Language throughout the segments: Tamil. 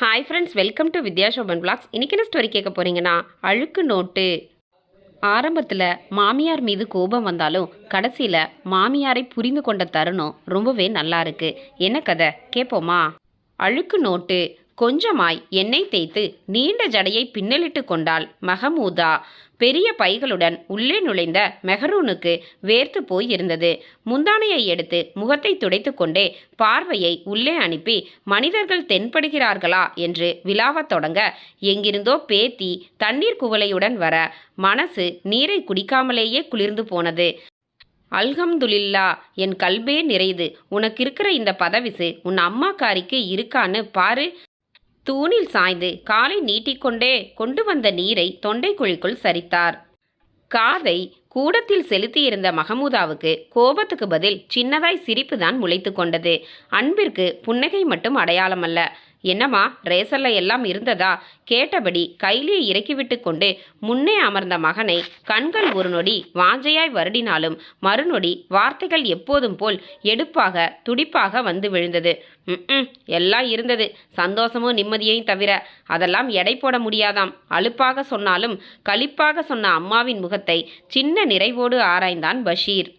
Hi friends welcome to Vidyasoban blogs இன்றைக்கி என்ன ஸ்டோரி கேட்க போகிறீங்கன்னா அழுக்கு நோட்டு. ஆரம்பத்தில் மாமியார் மீது கோபம் வந்தாலும் கடைசியில் மாமியாரை புரிந்து கொண்ட தருணம் ரொம்பவே நல்லா இருக்கு. என்ன கதை? கேட்போமா அழுக்கு நோட்டு கொஞ்சமாய் எண்ணெய் தேய்த்து நீண்ட ஜடையை பின்னலிட்டு கொண்டாள் மகமூதா. பெரிய பைகளுடன் உள்ளே நுழைந்த மெஹரூனுக்கு வேர்த்து போய் இருந்தது முந்தானையை எடுத்து முகத்தை துடைத்து கொண்டே பார்வையை உள்ளே அனுப்பி மனிதர்கள் தென்படுகிறார்களா? என்று விழாவத் தொடங்க எங்கிருந்தோ பேத்தி தண்ணீர் குவளையுடன் வர மனசு நீரை குடிக்காமலேயே குளிர்ந்து போனது. அல்ஹம்துலில்லா என் கல்பே நிறைது உனக்கு இருக்கிற இந்த பதவிசு உன் அம்மாக்காரிக்கு இருக்கான்னு பாரு. தூணில் சாய்ந்து காலை நீட்டிக்கொண்டே கொண்டு வந்த நீரை தொண்டை குழிக்குள் சரித்தார். காதை கூடத்தில் செலுத்தியிருந்த மகமூதாவுக்கு கோபத்துக்கு பதில் சின்னதாய் சிரிப்புதான் முளைத்து கொண்டது. அன்பிற்கு புன்னகை மட்டும் அடையாளமல்ல. என்னம்மா ரேசல்ல எல்லாம் இருந்ததா? கேட்டபடி கையிலே இறக்கிவிட்டு கொண்டு முன்னே அமர்ந்த மகனை கண்கள் ஒரு நொடி வாஞ்சையாய் வருடினாலும் மறுநொடி வார்த்தைகள் எப்போதும் போல் எடுப்பாக துடிப்பாக வந்து விழுந்தது. ம் எல்லாம் இருந்தது. சந்தோஷமும் நிம்மதியையும் தவிர அதெல்லாம் எடை போட முடியாதாம். அலுப்பாக சொன்னாலும் களிப்பாக சொன்ன அம்மாவின் முகத்தை சின்ன நிறைவோடு ஆராய்ந்தான் பஷீர்.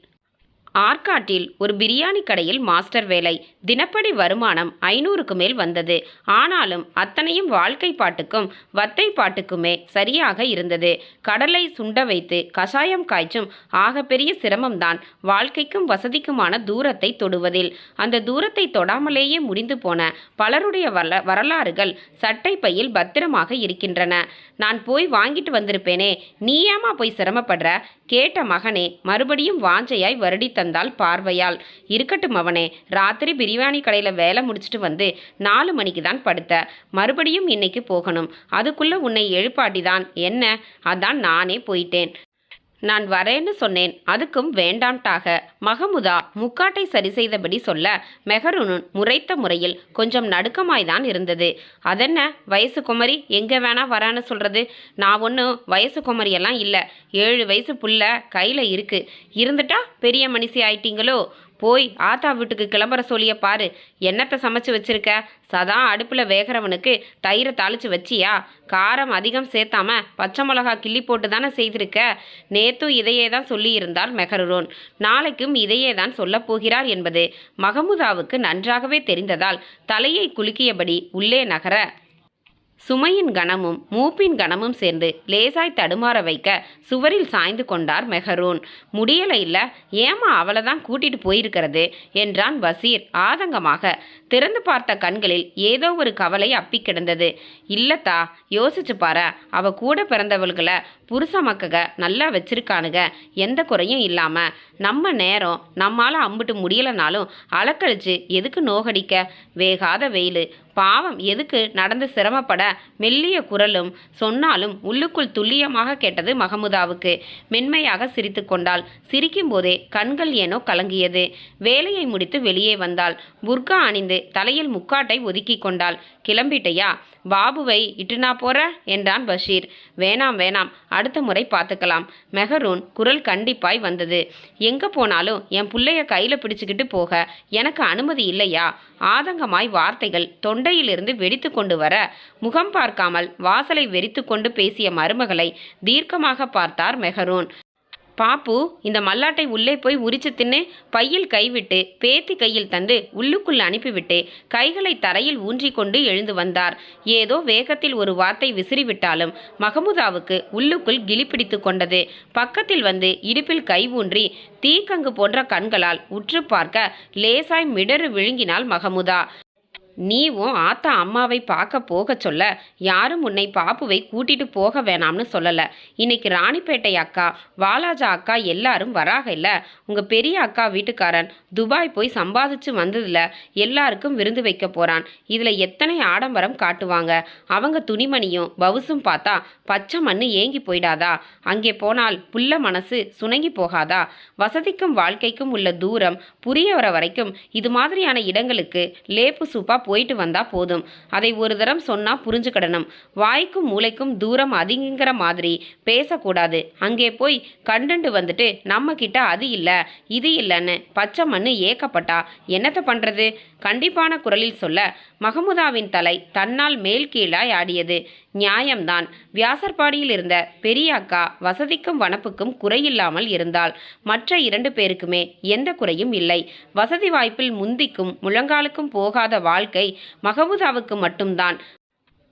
ஆற்காட்டில் ஒரு பிரியாணி கடையில் மாஸ்டர் வேலை. தினப்படி வருமானம் ஐநூறுக்கு மேல் வந்தது. ஆனாலும் அத்தனையும் வாழ்க்கை பாட்டுக்கும் வத்தை பாட்டுக்குமே சரியாக இருந்தது. கடலை சுண்ட வைத்து கஷாயம் காய்ச்சும் ஆகப்பெரிய சிரமம்தான். வாழ்க்கைக்கும் வசதிக்குமான தூரத்தை தொடுவதில். அந்த தூரத்தை தொடாமலேயே முடிந்து போன பலருடைய வர வரலாறுகள் சட்டை பையில் பத்திரமாக இருக்கின்றன. நான் போய் வாங்கிட்டு வந்திருப்பேனே நீயாமா போய் சிரமப்படுற? கேட்ட மகனே மறுபடியும் வாஞ்சையாய் வருடித்த தந்தாள் பார்வையால். இருக்கட்டும் அவனே ராத்திரி பிரியாணி கடையில் வேலை முடிச்சுட்டு வந்து நாலு மணிக்கு தான் படுத்த. மறுபடியும் இன்னைக்கு போகணும். அதுக்குள்ள உன்னை எழுப்பாட்டி தான் என்ன? அதான் நானே போயிட்டேன். நான் வரேன்னு சொன்னேன். அதுக்கும் வேண்டாம்டாக மகமுதா முக்காட்டை சரி செய்தபடி சொல்ல மெஹருனுன் முறைத்த முறையில் கொஞ்சம் நடுக்கமாய்தான் இருந்தது. அதென்ன? வயசு குமரி எங்கே வேணா வரான்னு சொல்கிறது நான் ஒன்றும் வயசு குமரியெல்லாம் இல்லை. ஏழு வயசு புள்ள கையில் இருக்கு. இருந்துட்டா பெரிய மனுஷி ஆயிட்டீங்களோ? போய் ஆத்தா வீட்டுக்கு கிளம்புற சொல்லிய பாரு. என்னத்தை சமைச்சு வச்சிருக்க? சதா அடுப்பில் வேகிறவனுக்கு தயிரை தாளிச்சு வச்சியா? காரம் அதிகம் சேர்த்தாம பச்சை மிளகா கிள்ளி போட்டு தானே செய்திருக்க? நேத்தும் இதையே தான் சொல்லியிருந்தார் மெஹருரோன் நாளைக்கும் இதையே தான் சொல்லப் போகிறார் என்பது மகமுதாவுக்கு நன்றாகவே தெரிந்ததால் தலையை குலுக்கியபடி உள்ளே நகர சுமையின் கணமும் மூப்பின் கணமும் சேர்ந்து லேசாய் தடுமாற வைக்க சுவரில் சாய்ந்து கொண்டார் மெஹரூன். முடியலை இல்லை ஏமா அவளை தான் கூட்டிட்டு போயிருக்கிறது? என்றான் வசீர் ஆதங்கமாக. திறந்து பார்த்த கண்களில் ஏதோ ஒரு கவலை அப்பி கிடந்தது. இல்லத்தா யோசிச்சு பாரு அவ கூட பிறந்தவள்களை புருஷ மக்கக நல்லா வச்சிருக்கானுங்க எந்த குறையும் இல்லாமல் நம்ம நேரம் நம்மால் அம்பிட்டு முடியலைனாலும் அலக்கழிச்சு எதுக்கு நோகடிக்க? வேகாத வெயில். பாவம் எதுக்கு நடந்து சிரமப்பட? மெல்லிய குரலும் சொன்னாலும் உள்ளுக்குள் துல்லியமாக கேட்டது மகமுதாவுக்கு. மென்மையாக சிரித்து கொண்டாள். சிரிக்கும் போதே கண்கள் ஏனோ கலங்கியது. வேலையை முடித்து வெளியே வந்தாள். புர்கா அணிந்து தலையில் முக்காட்டை ஒதுக்கி கொண்டாள். கிளம்பிட்டையா? பாபுவை இட்டுனா போற? என்றான் பஷீர். வேணாம் வேணாம். அடுத்த முறை பார்த்துக்கலாம். மெஹரூன் குரல் கண்டிப்பாய் வந்தது. எங்க போனாலும் என் பிள்ளைய கையில பிடிச்சுக்கிட்டு போக எனக்கு அனுமதி இல்லையா? ஆதங்கமாய் வார்த்தைகள் தொண்டையிலிருந்து வெடித்து கொண்டு வர முகம் பார்க்காமல் வாசலை வெறித்து கொண்டு பேசிய மருமகளை தீர்க்கமாக பார்த்தார் மெஹரூன். பாப்பு இந்த மல்லாட்டை உள்ளே போய் உரிச்சு தின்னு பையில் கைவிட்டு பேத்தி கையில் தந்து உள்ளுக்குள் அனுப்பிவிட்டு கைகளை தரையில் ஊன்றிக்கொண்டு எழுந்து வந்தார். ஏதோ வேகத்தில் ஒரு வார்த்தை விசிறிவிட்டாலும் மகமுதாவுக்கு உள்ளுக்குள் கிளி பிடித்து கொண்டது. பக்கத்தில் வந்து இடுப்பில் கை ஊன்றி தீக்கங்கு போன்ற கண்களால் உற்று பார்க்க லேசாய் மிடறு விழுங்கினாள் மகமுதா. நீவும் ஆத்தா அம்மாவை பார்க்க போக சொல்ல யாரும் உன்னை பாப்புவை கூட்டிட்டு போக வேணாம்னு சொல்லலை. இன்னைக்கு ராணிப்பேட்டை அக்கா வாலாஜா அக்கா எல்லாரும் வராக இல்லை. உங்கள் பெரிய அக்கா வீட்டுக்காரன் துபாய் போய் சம்பாதிச்சு வந்ததில் எல்லாருக்கும் விருந்து வைக்க போகிறான் இதில் எத்தனை ஆடம்பரம் காட்டுவாங்க? அவங்க துணிமணியும் பவுசும் பார்த்தா பச்சை மண்ணு ஏங்கி போயிடாதா? அங்கே போனால் புள்ள மனசு சுணங்கி போகாதா? வசதிக்கும் வாழ்க்கைக்கும் உள்ள தூரம் புரிய வர வரைக்கும் இது மாதிரியான இடங்களுக்கு லேப்பு சூப்பா போயிட்டு வந்தா போதும். அதை ஒரு தரம் சொன்னா புரிஞ்சுக்கிடணும். வாய்க்கும் மூளைக்கும் தூரம் அதிகங்கிற மாதிரி பேசக்கூடாது. அங்கே போய் கண்டுண்டு வந்துட்டு நம்ம கிட்ட அது இல்லை இது இல்லைன்னு பச்சை மண்ணு ஏக்கப்பட்டா என்னத்த பண்றது? கண்டிப்பான குரலில் சொல்ல மகமுதாவின் தலை தன்னால் மேல் கீழாய் ஆடியது. நியாயம்தான். வியாசர்பாடியில் இருந்த பெரிய அக்கா வசதிக்கும் வனப்புக்கும் குறையில்லாமல் இருந்தால் மற்ற இரண்டு பேருக்குமே எந்த குறையும் இல்லை. வசதி வாய்ப்பில் முந்திக்கும் முழங்காலுக்கும் போகாத வாழ்க்கை மகமுதாவுக்கு மட்டும்தான்.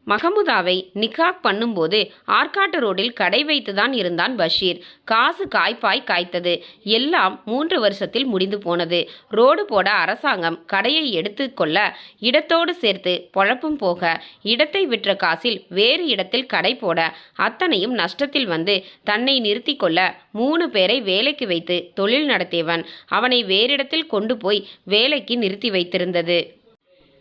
மகமுதாவை நிக்காக் பண்ணும்போது ஆற்காட்டு ரோடில் கடை வைத்துதான் இருந்தான் பஷீர். காசு காய்ப்பாய் காய்த்தது. எல்லாம் மூன்று வருஷத்தில் முடிந்து போனது. ரோடு போட அரசாங்கம் கடையை எடுத்து கொள்ள இடத்தோடு சேர்த்து பொழப்பும் போக இடத்தை விற்ற காசில் வேறு இடத்தில் கடை போட அத்தனையும் நஷ்டத்தில் வந்து தன்னை நிறுத்தி கொள்ள மூணு பேரை வேலைக்கு வைத்து தொழில் நடத்தியவன். அவனை வேறிடத்தில் கொண்டு போய் வேலைக்கு நிறுத்தி வைத்திருந்தது.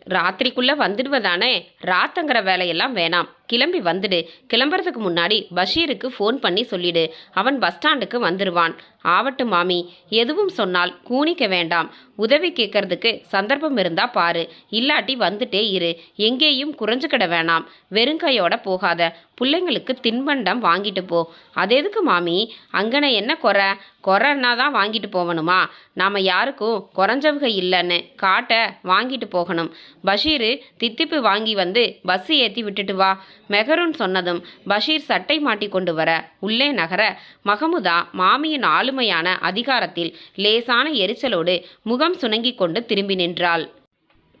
ராத்திரிக்குள்ளே வந்துடுவதானே? ராத்தங்கிற வேலையெல்லாம் வேணாம். கிளம்பி வந்துடு. கிளம்புறதுக்கு முன்னாடி பஷீருக்கு ஃபோன் பண்ணி சொல்லிடு. அவன் பஸ் ஸ்டாண்டுக்கு வந்துடுவான் ஆவட்டும் மாமி. எதுவும் சொன்னால் கூனிக்க வேண்டாம். உதவி கேட்கறதுக்கு சந்தர்ப்பம் இருந்தா பாரு. இல்லாட்டி வந்துட்டே இரு. எங்கேயும் குறைஞ்சுக்கிட வேணாம். வெறுங்கையோட போகாத. பிள்ளைங்களுக்கு தின்பண்டம் வாங்கிட்டு போ. அது எதுக்கு மாமி? அங்கன என்ன குறை? குறைன்னா தான் வாங்கிட்டு போகணுமா நாம் யாருக்கும் குறைஞ்சவங்க இல்லைன்னு காட்ட வாங்கிட்டு போகணும். பஷீரு தித்திப்பு வாங்கி வந்து பஸ் ஏற்றி விட்டுட்டு வா. மெஹரூன் சொன்னதும் பஷீர் சட்டை மாட்டி கொண்டு வர உள்ளே நகர மகமுதா மாமியின் ஆளுமையான அதிகாரத்தில் லேசான எரிச்சலோடு முகம் சுணங்கிக் கொண்டு திரும்பி நின்றாள்.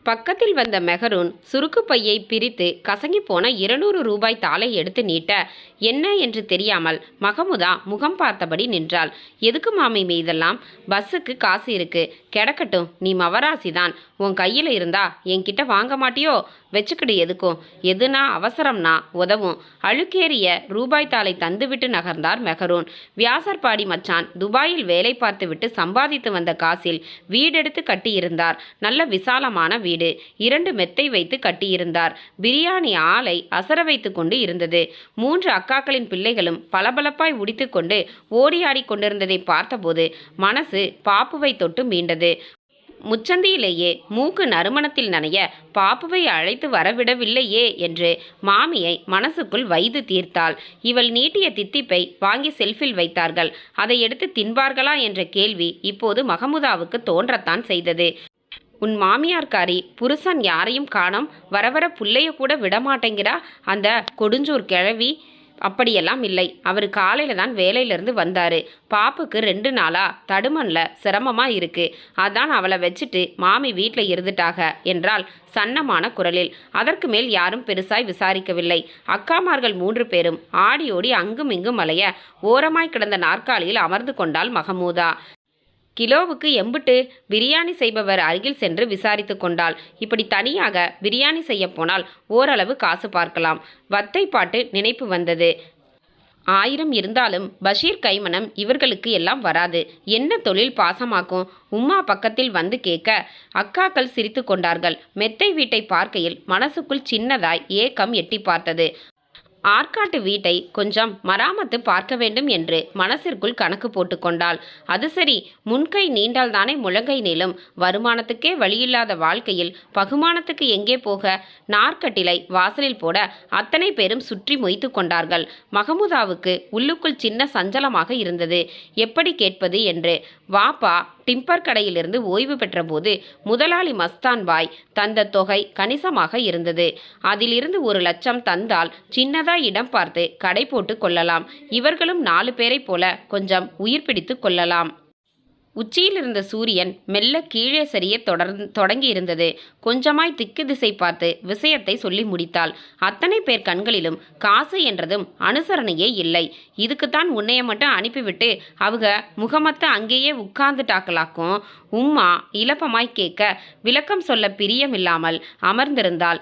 பக்கத்தில் வந்த மெஹரூன் சுருக்கு பையை பிரித்து கசங்கி போன இருநூறு ரூபாய் தாளை எடுத்து நீட்ட என்ன என்று தெரியாமல் மகமுதா முகம் பார்த்தபடி நின்றாள். எதுக்கு மாமி மீதெல்லாம்? பஸ்ஸுக்கு காசு இருக்கு. கிடக்கட்டும். நீ மவராசிதான். உன் கையில் இருந்தா என்கிட்ட வாங்க மாட்டியோ? வச்சுக்கிடு எதுக்கும். எதுனா அவசரம்னா உதவும். அழுக்கேறிய ரூபாய் தாளை தந்துவிட்டு நகர்ந்தார் மெஹரூன். வியாசர்பாடி மச்சான் துபாயில் வேலை பார்த்துவிட்டு சம்பாதித்து வந்த காசில் வீடெடுத்து கட்டியிருந்தார். நல்ல விசாலமான வீடு. இரண்டு மெத்தை வைத்து கட்டியிருந்தார். பிரியாணி ஆலை அசர வைத்து கொண்டு இருந்தது. மூன்று அக்காக்களின் பிள்ளைகளும் பளபளப்பாய் உடித்துக்கொண்டு ஓடியாடி கொண்டிருந்ததை பார்த்தபோது மனசு பாப்புவை தொட்டு மீண்டது. முச்சந்தியிலேயே மூக்கு நறுமணத்தில் நனைய பாப்புவை அழைத்து வரவிடவில்லையே என்று மாமியை மனசுக்குள் வைது தீர்த்தாள். இவள் நீட்டிய தித்திப்பை வாங்கி செல்ஃபில் வைத்தார்கள். அதை எடுத்து தின்பார்களா என்ற கேள்வி இப்போது மகமுதாவுக்கு தோன்றத்தான் செய்தது. உன் மாமியார்காரி புருஷன் யாரையும் காணோம். வர வர புள்ளைய கூட விடமாட்டேங்கிறா? அந்த கொடுஞ்சூர் கிழவி அப்படியெல்லாம் இல்லை. அவர் காலையில் தான் வேலையிலேருந்து வந்தார். பாப்புக்கு ரெண்டு நாளாக தடுமனில் சிரமமாக இருக்கு. அதான் அவளை வச்சுட்டு மாமி வீட்டில் இருந்துட்டாக என்றால் சன்னமான குரலில். அதற்கு மேல் யாரும் பெருசாய் விசாரிக்கவில்லை. அக்காமார்கள் மூன்று பேரும் ஆடி ஓடி அங்கும் இங்கும் அலைய ஓரமாய் கிடந்த நாற்காலியில் அமர்ந்து கொண்டாள் மகமூதா. கிலோவுக்கு எம்புட்டு பிரியாணி செய்பவர் அருகில் சென்று விசாரித்து கொண்டாள். இப்படி தனியாக பிரியாணி செய்ய போனால் ஓரளவு காசு பார்க்கலாம். வத்தை பாட்டு நினைப்பு வந்தது. ஆயிரம் இருந்தாலும் பஷீர் கைமணம் இவர்களுக்கு எல்லாம் வராது. என்ன தொழில் பாசமாக்கும்? உம்மா பக்கத்தில் வந்து கேட்க அக்காக்கள் சிரித்து கொண்டார்கள். மெத்தை வீட்டை பார்க்கையில் மனசுக்குள் சின்னதாய் ஏக்கம் எட்டி பார்த்தது. ஆற்காட்டு வீட்டை கொஞ்சம் மராமத்து பார்க்க வேண்டும் என்று மனசிற்குள் கணக்கு போட்டுக்கொண்டாள் அது சரி முன்கை நீண்டால்தானே முழங்கை நீளும். வருமானத்துக்கே வழியில்லாத வாழ்க்கையில் பகுமானத்துக்கு எங்கே போக? நாற்கட்டிலை வாசலில் போட அத்தனை பேரும் சுற்றி மொய்த்து கொண்டார்கள். மகமுதாவுக்கு உள்ளுக்குள் சின்ன சஞ்சலமாக இருந்தது. எப்படி கேட்பது? என்று வாப்பா டிம்பர் கடையிலிருந்து ஓய்வு பெற்றபோது முதலாளி மஸ்தான் பாய் தந்த தொகை கணிசமாக இருந்தது. அதிலிருந்து ஒரு லட்சம் தந்தால் சின்னதா இடம் பார்த்து கடை போட்டு கொள்ளலாம். இவர்களும் நாலு பேரைப் போல கொஞ்சம் உயிர் பிடித்து கொள்ளலாம். உச்சியில் இருந்த சூரியன் மெல்ல கீழே சரிய தொடர் தொடங்கி இருந்தது கொஞ்சமாய் திக்கு திசை பார்த்து விஷயத்தை சொல்லி முடித்தாள். அத்தனை பேர் கண்களிலும் காசு என்றதும் அனுசரணையே இல்லை. இதுக்குத்தான் உன்னைய மட்டும் அனுப்பிவிட்டு அவங்க முகமத்த அங்கேயே உட்கார்ந்துட்டாக்கலாக்கும் உம்மா இலப்பமாய் கேட்க விளக்கம் சொல்ல பிரியமில்லாமல் அமர்ந்திருந்தாள்.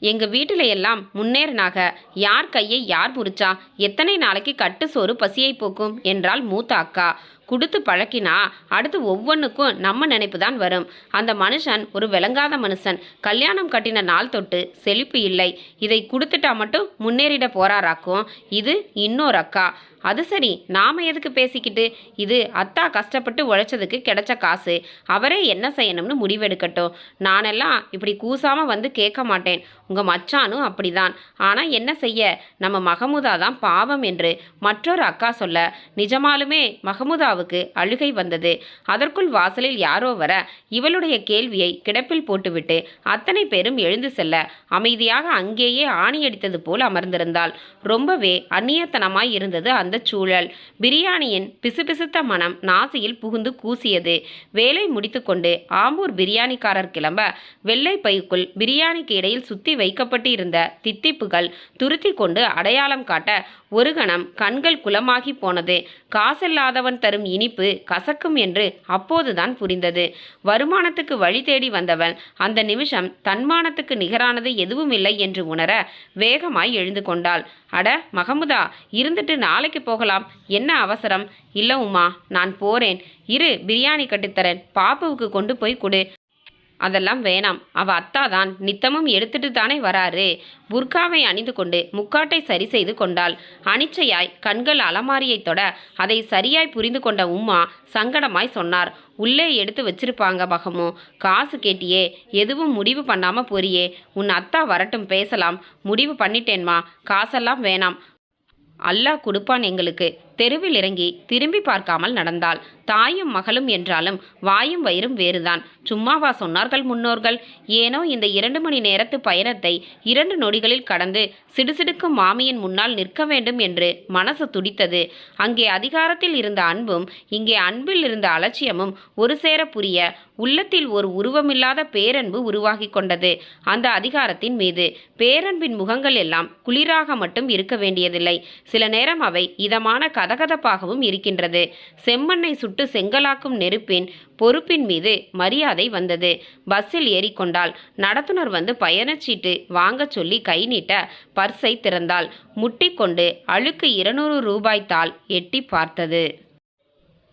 எங்கள் வீட்டில எல்லாம் முன்னேறினாக யார் கையை யார் புரிச்சா எத்தனை நாளைக்கு கட்டு சோறு பசியை போக்கும் என்றாள் மூத்த அக்கா. கொடுத்து பழக்கினா அடுத்து ஒவ்வொன்றுக்கும் நம்ம நினைப்பு தான் வரும். அந்த மனுஷன் ஒரு விளங்காத மனுஷன். கல்யாணம் கட்டின நாள் தொட்டு செழிப்பு இல்லை. இதை கொடுத்துட்டா மட்டும் முன்னேறிட போறாராக்கும். இது இன்னொரு அக்கா. அது சரி நாம எதுக்கு பேசிக்கிட்டு? இது அத்தா கஷ்டப்பட்டு உழைச்சதுக்கு கிடைச்ச காசு. அவரே என்ன செய்யணும்னு முடிவெடுக்கட்டும். நானெல்லாம் இப்படி கூசாம வந்து கேட்க மாட்டேன். உங்க மச்சானும் அப்படிதான். ஆனா என்ன செய்ய? நம்ம மகமுதா தான் பாவம் என்று மற்றொரு அக்கா சொல்ல நிஜமாலுமே மகமுதாவுக்கு அழுகை வந்தது. அதற்குள் வாசலில் யாரோ வர இவளுடைய கேள்வியை கிடப்பில் போட்டுவிட்டு அத்தனை பேரும் எழுந்து செல்ல அமைதியாக அங்கேயே ஆணியடித்தது போல் அமர்ந்திருந்தாள். ரொம்பவே அந்நியத்தனமாய் இருந்தது அந்த சூழல். பிரியாணியின் பிசுபிசுத்த மனம் நாசியில் புகுந்து கூசியது. வேலை முடித்துக்கொண்டு ஆம்பூர் பிரியாணிக்காரர் கிளம்ப வெள்ளை பைக்குள் பிரியாணிக்கு இடையில் சுத்தி வைக்கப்பட்டு இருந்த தித்திப்புகள் துருத்தி கொண்டு அடையாளம் காட்ட ஒரு கணம் கண்கள் குலமாகி போனது. காசில்லாதவன் தரும் இனிப்பு கசக்கும் என்று அப்போதுதான் புரிந்தது. வருமானத்துக்கு வழி தேடி வந்தவள். அந்த நிமிஷம் தன்மானத்துக்கு நிகரானது எதுவும் இல்லை என்று உணர வேகமாய் எழுந்து கொண்டாள். அட மகமுதா இருந்துட்டு நாளைக்கு போகலாம். என்ன அவசரம்? இல்ல உமா நான் போறேன். இரு பிரியாணி கட்டித்தரேன். பாப்புவுக்கு கொண்டு போய் கொடு. அதெல்லாம் வேணாம். அவ அத்தா தான் நித்தமும் எடுத்துட்டு தானே வராரு. புர்காவை அணிந்து கொண்டு முக்காட்டை சரி செய்து கொண்டாள். அனிச்சையாய் கண்கள் அலமாரியை தொட அதை சரியாய் புரிந்து கொண்ட உம்மா சங்கடமாய் சொன்னார். உள்ளே எடுத்து வச்சிருப்பாங்க பகமோ. காசு கேட்டியே எதுவும் முடிவு பண்ணாம போறியே. உன் அத்தா வரட்டும் பேசலாம். முடிவு பண்ணிட்டேன்மா. காசெல்லாம் வேணாம். அல்லாஹ் கொடுப்பான் எங்களுக்கு. தெருவில் இறங்கி திரும்பி பார்க்காமல் நடந்தாள். தாயும் மகளும் என்றாலும் வாயும் வயிறும் வேறுதான். சும்மாவா சொன்னார்கள் முன்னோர்கள்? ஏனோ இந்த இரண்டு மணி நேரத்து பயணத்தை இரண்டு நொடிகளில் கடந்து சிடுசிடுக்கும் மாமியின் முன்னால் நிற்க வேண்டும் என்று மனசு துடித்தது. அங்கே அதிகாரத்தில் இருந்த அன்பும் இங்கே அன்பில் இருந்த அலட்சியமும் ஒரு சேர புரிய உள்ளத்தில் ஒரு உருவமில்லாத பேரன்பு உருவாகி கொண்டது. அந்த அதிகாரத்தின் மீது பேரன்பின் முகங்கள் எல்லாம் குளிராக மட்டும் இருக்க வேண்டியதில்லை. சில நேரம் அவை இதமான கதகதப்பாகவும் இருக்கின்றது. செம்மண்ணை சுட்டு செங்கலாக்கும் நெருப்பின் பொறுப்பின் மீது மரியாதை வந்தது. பஸ்ஸில் ஏறிக்கொண்டாள். நடத்துனர் வந்து பயணச்சீட்டு வாங்கச் சொல்லி கை நீட்ட பர்ஸை திறந்தாள். முட்டிக்கொண்டு அழுக்கு இருநூறு ரூபாய் தாள் எட்டி பார்த்தது.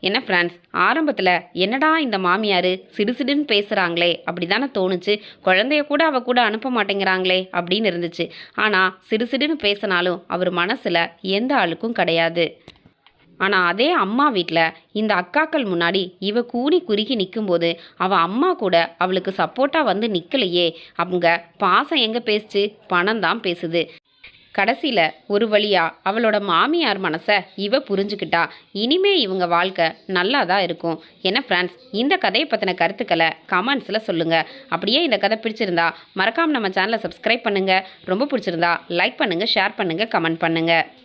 என்ன ஃப்ரெண்ட்ஸ் ஆரம்பத்தில் என்னடா இந்த மாமியார் சிடுசிடுன்னு பேசுகிறாங்களே அப்படி தானே தோணுச்சு. குழந்தைய கூட அவ கூட அனுப்ப மாட்டேங்கிறாங்களே அப்படின்னு இருந்துச்சு. ஆனால் சிடுசிடுன்னு பேசினாலும் அவர் மனசில் எந்த ஆளுக்கும் கிடையாது. ஆனால் அதே அம்மா வீட்டில் இந்த அக்காக்கள் முன்னாடி இவ கூடி குறுகி நிற்கும்போது அவள் அம்மா கூட அவளுக்கு சப்போர்ட்டாக வந்து நிற்கலையே அவங்க பாசம் எங்கே பேசுச்சு? பணம் தான் பேசுது. கடைசியில் ஒரு வழியாக அவளோட மாமியார் மனசை இவ புரிஞ்சுக்கிட்டா. இனிமே இவங்க வாழ்க்கை நல்லா தான் இருக்கும். என்ன ஃப்ரெண்ட்ஸ் இந்த கதையை பற்றின கருத்துக்களை கமெண்ட்ஸில் சொல்லுங்கள் அப்படியே இந்த கதை பிடிச்சிருந்தா மறக்காமல் நம்ம சேனலை சப்ஸ்கிரைப் பண்ணுங்கள் ரொம்ப பிடிச்சிருந்தா லைக் பண்ணுங்கள் ஷேர் பண்ணுங்கள் கமெண்ட் பண்ணுங்கள்